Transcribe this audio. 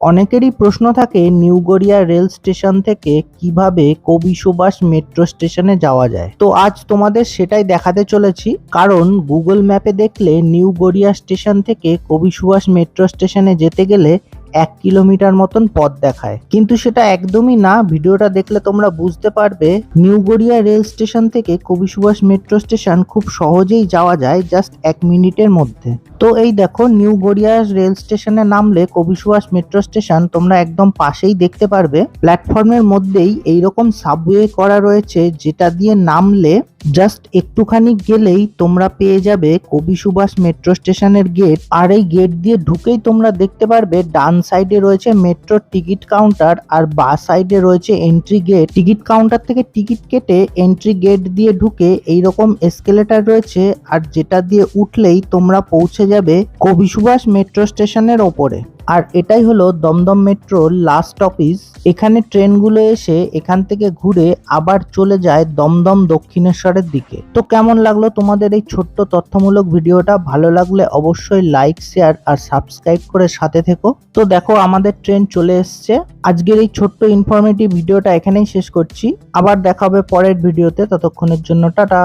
অনেকেরই প্রশ্ন থাকে নিউ গড়িয়া রেল স্টেশন থেকে কীভাবে কবি সুভাষ মেট্রো স্টেশনে যাওয়া যায়। তো আজ তোমাদের সেটাই দেখাতে চলেছি, কারণ গুগল ম্যাপে দেখলে নিউ গড়িয়া স্টেশন থেকে কবি সুভাষ মেট্রো স্টেশনে যেতে গেলে এক কিলোমিটার মতন পথ দেখায়। কিন্তু সেটা একদমই না। ভিডিওটা দেখলে তোমরা বুঝতে পারবে, নিউ গড়িয়া রেল স্টেশন থেকে কবি সুভাষ মেট্রো স্টেশন খুব সহজেই যাওয়া যায় জাস্ট এক মিনিটের মধ্যে। তো এই দেখো, নিউ গড়িয়া রেল স্টেশনে নামলে কবি সুভাষ মেট্রো স্টেশন তোমরা একদম পাশেই দেখতে পারবে। প্ল্যাটফর্মের মধ্যেই এইরকম সাবওয়ে করা রয়েছে, যেটা দিয়ে নামলে জাস্ট একটুখানি গেলেই তোমরা পেয়ে যাবে কবি সুভাষ মেট্রো স্টেশনের গেট আর এই গেট দিয়ে ঢুকেই তোমরা দেখতে পারবে ডান সাইডে রয়েছে মেট্রোর টিকিট কাউন্টার আর বা সাইডে রয়েছে এন্ট্রি গেট টিকিট কাউন্টার থেকে টিকিট কেটে এন্ট্রি গেট দিয়ে ঢুকে এইরকম এসকেলেটার রয়েছে, আর যেটা দিয়ে উঠলেই তোমরা পৌঁছে যাবে কবি সুভাষ মেট্রো স্টেশনের ওপরে। আর এটাই হলো দমদম মেট্রোর লাস্ট অফিস এখানে ট্রেনগুলো এসে এখান থেকে ঘুরে আবার চলে যায় দমদম দক্ষিণেশ্বরের দিকে। তো কেমন লাগল তোমাদের এই ছোট্ট তথ্যমূলক ভিডিওটা? ভালো লাগলে অবশ্যই লাইক শেয়ার আর সাবস্ক্রাইব করে সাথে থেকো। তো দেখো, আমাদের ট্রেন চলে এসছে। আজকের এই ছোট্ট ইনফরমেটিভ ভিডিওটা এখানেই শেষ করছি। আবার দেখা হবে পরের ভিডিওতে। ততক্ষণের জন্য টাটা।